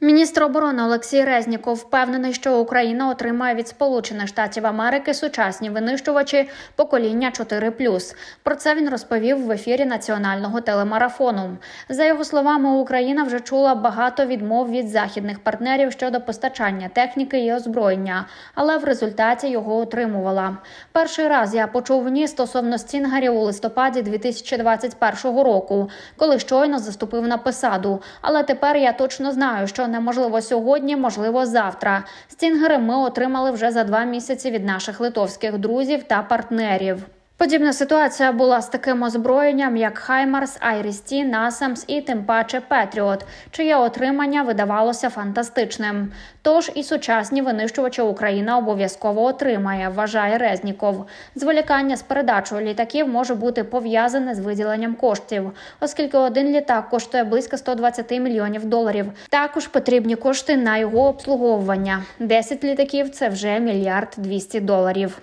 Міністр оборони Олексій Резніков впевнений, що Україна отримає від Сполучених Штатів Америки сучасні винищувачі покоління 4+. Про це він розповів в ефірі національного телемарафону. За його словами, Україна вже чула багато відмов від західних партнерів щодо постачання техніки і озброєння, але в результаті його отримувала. Перший раз я почув ні стосовно стінгерів у листопаді 2021 року, коли щойно заступив на посаду. Але тепер я точно знаю, що неможливо сьогодні, можливо, завтра. Стінгери ми отримали вже за два місяці від наших литовських друзів та партнерів. Подібна ситуація була з таким озброєнням, як Хаймарс, Айрісті, Насамс і тим паче Петріот, чиє отримання видавалося фантастичним. Тож і сучасні винищувачі Україна обов'язково отримає, вважає Резніков. Зволікання з передачою літаків може бути пов'язане з виділенням коштів, оскільки один літак коштує близько 120 мільйонів доларів. Також потрібні кошти на його обслуговування. 10 літаків це вже мільярд 200 доларів.